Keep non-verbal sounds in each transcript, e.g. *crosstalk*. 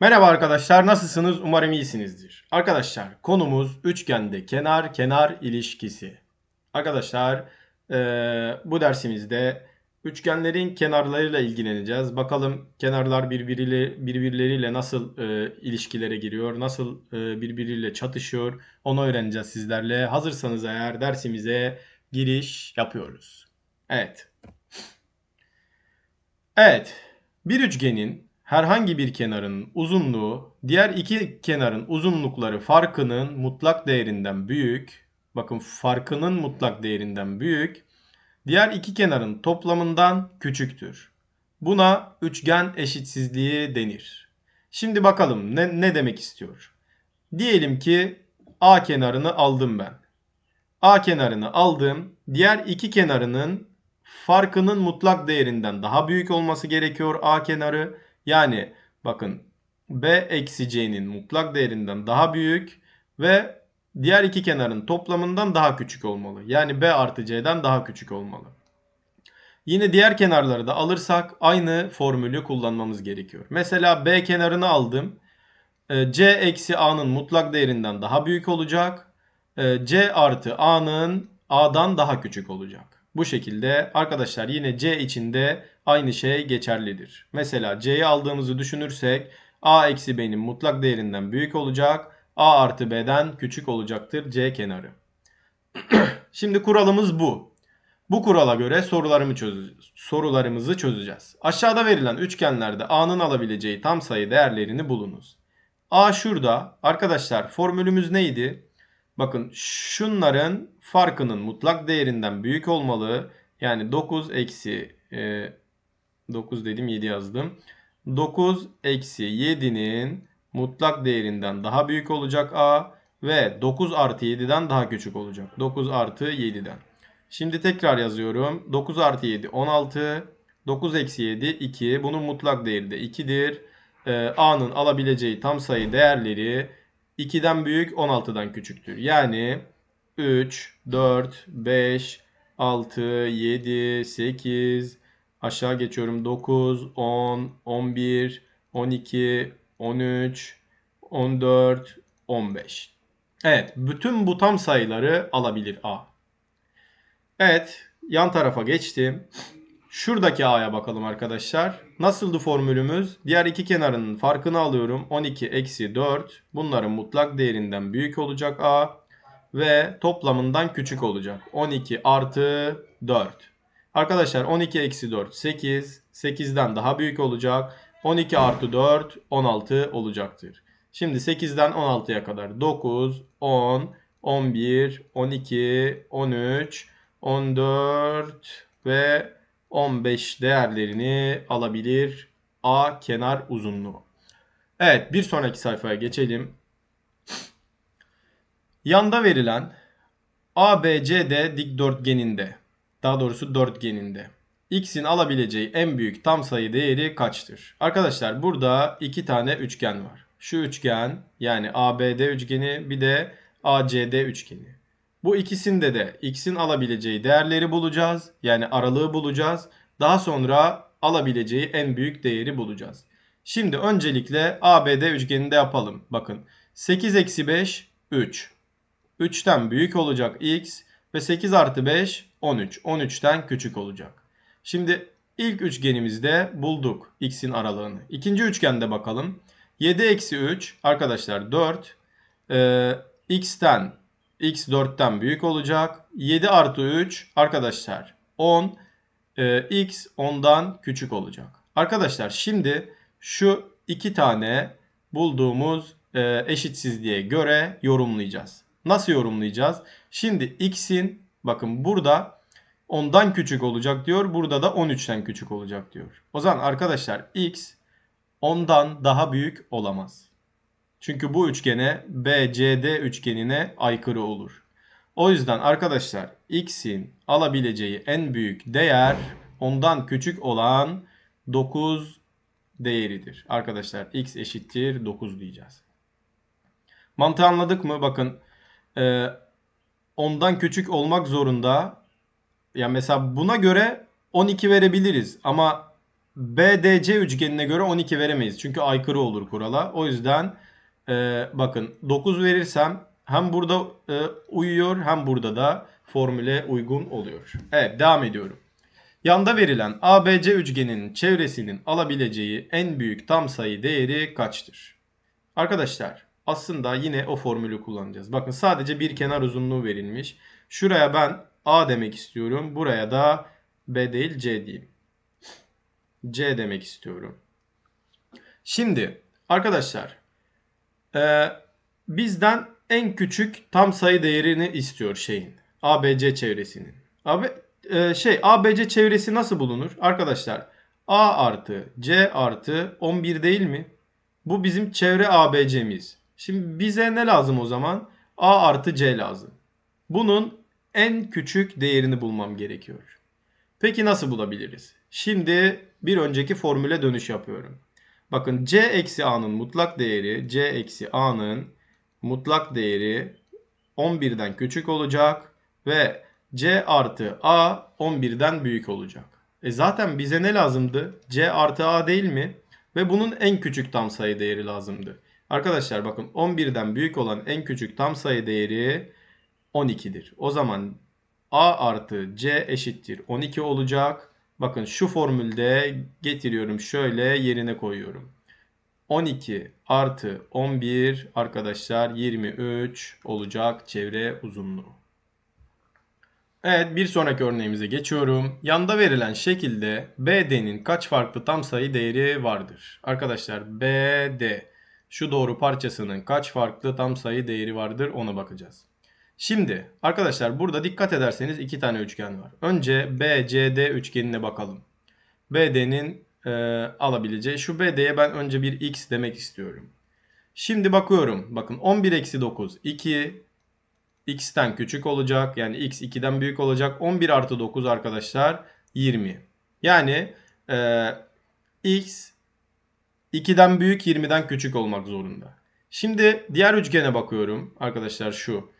Merhaba arkadaşlar, nasılsınız? Umarım iyisinizdir. Arkadaşlar, konumuz üçgende kenar-kenar ilişkisi. Arkadaşlar, eee, bu dersimizde üçgenlerin kenarlarıyla ilgileneceğiz. Bakalım kenarlar birbiriyle birbirleriyle nasıl eee, ilişkilere giriyor, nasıl eee, birbiriyle çatışıyor, onu öğreneceğiz sizlerle. Hazırsanız eğer dersimize giriş yapıyoruz. Evet. Evet, bir üçgenin herhangi bir kenarın uzunluğu diğer iki kenarın uzunlukları farkının mutlak değerinden büyük. Bakın farkının mutlak değerinden büyük. Diğer iki kenarın toplamından küçüktür. Buna üçgen eşitsizliği denir. Şimdi bakalım ne, ne demek istiyor? Diyelim ki A kenarını aldım ben. A kenarını aldım. Diğer iki kenarının farkının mutlak değerinden daha büyük olması gerekiyor A kenarı. Yani bakın B eksi C'nin mutlak değerinden daha büyük ve diğer iki kenarın toplamından daha küçük olmalı. Yani B artı C'den daha küçük olmalı. Yine diğer kenarları da alırsak aynı formülü kullanmamız gerekiyor. Mesela B kenarını aldım. E, C eksi A'nın mutlak değerinden daha büyük olacak. E, C artı A'nın A'dan daha küçük olacak. Bu şekilde arkadaşlar yine C içinde aynı şey geçerlidir. Mesela C'yi aldığımızı düşünürsek A eksi B'nin mutlak değerinden büyük olacak. A artı B'den küçük olacaktır C kenarı. *clears throat* Şimdi kuralımız bu. Bu kurala göre sorularımı çöz sorularımızı çözeceğiz. Aşağıda verilen üçgenlerde A'nın alabileceği tam sayı değerlerini bulunuz. A şurada. Arkadaşlar formülümüz neydi? Bakın şunların farkının mutlak değerinden büyük olmalı. Yani 9 eksi e, 9 dedim 7 yazdım. 9 eksi 7'nin mutlak değerinden daha büyük olacak A ve 9 artı 7'den daha küçük olacak. 9 artı 7'den. Şimdi tekrar yazıyorum. 9 artı 7 16. 9 eksi 7 2. Bunun mutlak değeri de 2'dir. Ee, A'nın alabileceği tam sayı değerleri 2'den büyük 16'dan küçüktür. Yani 3, 4, 5, 6, 7, 8, aşağı geçiyorum 9, 10, 11, 12, 13, 14, 15. Evet, bütün bu tam sayıları alabilir A. Evet, yan tarafa geçtim. Şuradaki A'ya bakalım arkadaşlar. Nasıldı formülümüz? Diğer iki kenarının farkını alıyorum. 12 eksi 4. Bunların mutlak değerinden büyük olacak A. Ve toplamından küçük olacak. 12 artı 4. Arkadaşlar 12 eksi 4 8. 8'den daha büyük olacak. 12 artı 4 16 olacaktır. Şimdi 8'den 16'ya kadar 9, 10, 11, 12, 13, 14 ve 15 değerlerini alabilir A kenar uzunluğu. Evet bir sonraki sayfaya geçelim. Yanda verilen ABCD dikdörtgeninde daha doğrusu dörtgeninde x'in alabileceği en büyük tam sayı değeri kaçtır? Arkadaşlar burada iki tane üçgen var. Şu üçgen yani ABD üçgeni bir de ACD üçgeni. Bu ikisinde de x'in alabileceği değerleri bulacağız. Yani aralığı bulacağız. Daha sonra alabileceği en büyük değeri bulacağız. Şimdi öncelikle ABD üçgeninde yapalım. Bakın 8 eksi 5 3. 3'ten büyük olacak x ve 8 artı 5 13. 13'ten küçük olacak. Şimdi ilk üçgenimizde bulduk x'in aralığını. İkinci üçgende bakalım. 7 eksi 3 arkadaşlar 4. Ee, x'ten x 4'ten büyük olacak. 7 artı 3 arkadaşlar 10. Ee, x 10'dan küçük olacak. Arkadaşlar şimdi şu iki tane bulduğumuz e, eşitsizliğe göre yorumlayacağız. Nasıl yorumlayacağız? Şimdi x'in bakın burada 10'dan küçük olacak diyor. Burada da 13'ten küçük olacak diyor. O zaman arkadaşlar x 10'dan daha büyük olamaz. Çünkü bu üçgene BCD üçgenine aykırı olur. O yüzden arkadaşlar x'in alabileceği en büyük değer ondan küçük olan 9 değeridir. Arkadaşlar x eşittir 9 diyeceğiz. Mantığı anladık mı? Bakın e, ondan küçük olmak zorunda. Ya mesela buna göre 12 verebiliriz ama BDC üçgenine göre 12 veremeyiz. Çünkü aykırı olur kurala. O yüzden e, bakın 9 verirsem hem burada e, uyuyor hem burada da formüle uygun oluyor. Evet devam ediyorum. Yanda verilen ABC üçgeninin çevresinin alabileceği en büyük tam sayı değeri kaçtır? Arkadaşlar aslında yine o formülü kullanacağız. Bakın sadece bir kenar uzunluğu verilmiş. Şuraya ben A demek istiyorum. Buraya da B değil C diyeyim. C demek istiyorum. Şimdi arkadaşlar e, bizden en küçük tam sayı değerini istiyor şeyin. ABC çevresinin. Abi e, şey ABC çevresi nasıl bulunur? Arkadaşlar A artı C artı 11 değil mi? Bu bizim çevre ABC'miz. Şimdi bize ne lazım o zaman? A artı C lazım. Bunun en küçük değerini bulmam gerekiyor. Peki nasıl bulabiliriz? Şimdi bir önceki formüle dönüş yapıyorum. Bakın C eksi A'nın mutlak değeri C eksi A'nın mutlak değeri 11'den küçük olacak ve C artı A 11'den büyük olacak. E zaten bize ne lazımdı? C artı A değil mi? Ve bunun en küçük tam sayı değeri lazımdı. Arkadaşlar bakın 11'den büyük olan en küçük tam sayı değeri 12'dir. O zaman A artı C eşittir 12 olacak. Bakın şu formülde getiriyorum şöyle yerine koyuyorum. 12 artı 11 arkadaşlar 23 olacak çevre uzunluğu. Evet bir sonraki örneğimize geçiyorum. Yanda verilen şekilde BD'nin kaç farklı tam sayı değeri vardır? Arkadaşlar BD şu doğru parçasının kaç farklı tam sayı değeri vardır ona bakacağız. Şimdi arkadaşlar burada dikkat ederseniz iki tane üçgen var. Önce BCD üçgenine bakalım. BD'nin e, alabileceği şu BD'ye ben önce bir x demek istiyorum. Şimdi bakıyorum. Bakın 11 eksi 9 2 x'ten küçük olacak. Yani x 2'den büyük olacak. 11 artı 9 arkadaşlar 20. Yani e, x 2'den büyük 20'den küçük olmak zorunda. Şimdi diğer üçgene bakıyorum. Arkadaşlar şu.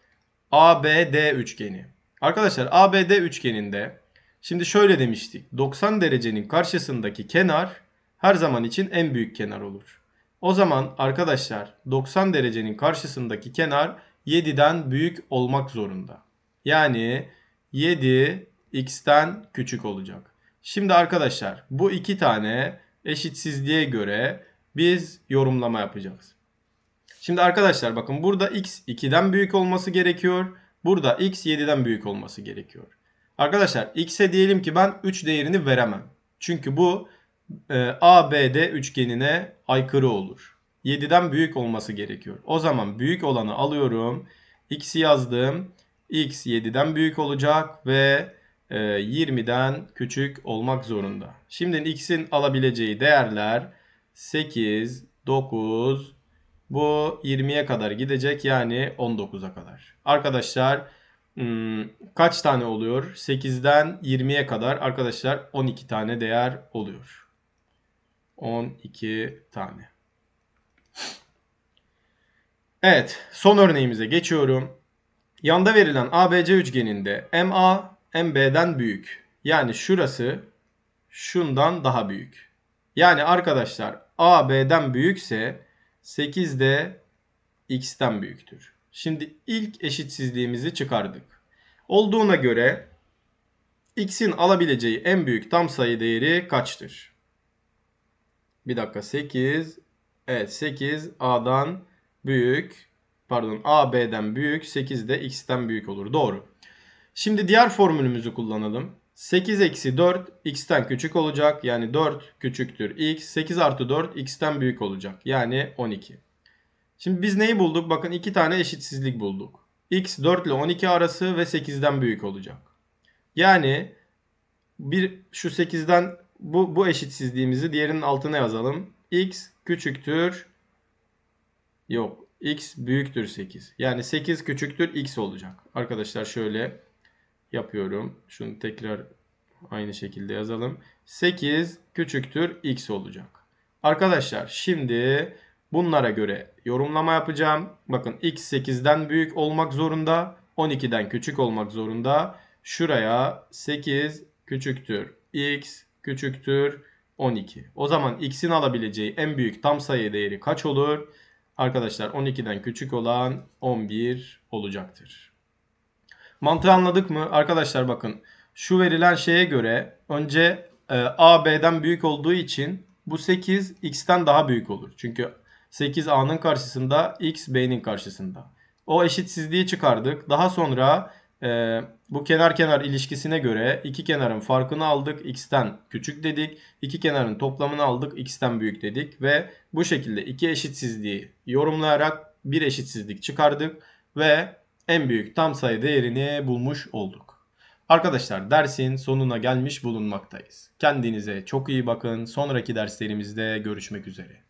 ABD üçgeni. Arkadaşlar ABD üçgeninde şimdi şöyle demiştik. 90 derecenin karşısındaki kenar her zaman için en büyük kenar olur. O zaman arkadaşlar 90 derecenin karşısındaki kenar 7'den büyük olmak zorunda. Yani 7 x'ten küçük olacak. Şimdi arkadaşlar bu iki tane eşitsizliğe göre biz yorumlama yapacağız. Şimdi arkadaşlar bakın burada x 2'den büyük olması gerekiyor. Burada x 7'den büyük olması gerekiyor. Arkadaşlar x'e diyelim ki ben 3 değerini veremem. Çünkü bu e, ABD üçgenine aykırı olur. 7'den büyük olması gerekiyor. O zaman büyük olanı alıyorum. X'i yazdım. X 7'den büyük olacak ve e, 20'den küçük olmak zorunda. Şimdi X'in alabileceği değerler 8, 9, bu 20'ye kadar gidecek yani 19'a kadar. Arkadaşlar hmm, kaç tane oluyor? 8'den 20'ye kadar arkadaşlar 12 tane değer oluyor. 12 tane. Evet, son örneğimize geçiyorum. Yanda verilen ABC üçgeninde MA MB'den büyük. Yani şurası şundan daha büyük. Yani arkadaşlar AB'den büyükse 8 de x'ten büyüktür. Şimdi ilk eşitsizliğimizi çıkardık. Olduğuna göre x'in alabileceği en büyük tam sayı değeri kaçtır? Bir dakika 8. Evet 8 a'dan büyük. Pardon a b'den büyük. 8 de x'ten büyük olur. Doğru. Şimdi diğer formülümüzü kullanalım. 8 eksi 4 x'ten küçük olacak. Yani 4 küçüktür x. 8 artı 4 x'ten büyük olacak. Yani 12. Şimdi biz neyi bulduk? Bakın iki tane eşitsizlik bulduk. x 4 ile 12 arası ve 8'den büyük olacak. Yani bir şu 8'den bu, bu eşitsizliğimizi diğerinin altına yazalım. x küçüktür yok x büyüktür 8. Yani 8 küçüktür x olacak. Arkadaşlar şöyle yapıyorum. Şunu tekrar aynı şekilde yazalım. 8 küçüktür x olacak. Arkadaşlar şimdi bunlara göre yorumlama yapacağım. Bakın x 8'den büyük olmak zorunda. 12'den küçük olmak zorunda. Şuraya 8 küçüktür x küçüktür 12. O zaman x'in alabileceği en büyük tam sayı değeri kaç olur? Arkadaşlar 12'den küçük olan 11 olacaktır. Mantığı anladık mı? Arkadaşlar bakın şu verilen şeye göre önce e, a b'den büyük olduğu için bu 8 x'ten daha büyük olur. Çünkü 8 a'nın karşısında x b'nin karşısında. O eşitsizliği çıkardık. Daha sonra e, bu kenar kenar ilişkisine göre iki kenarın farkını aldık. x'ten küçük dedik. İki kenarın toplamını aldık. x'ten büyük dedik. Ve bu şekilde iki eşitsizliği yorumlayarak bir eşitsizlik çıkardık. Ve en büyük tam sayı değerini bulmuş olduk. Arkadaşlar dersin sonuna gelmiş bulunmaktayız. Kendinize çok iyi bakın. Sonraki derslerimizde görüşmek üzere.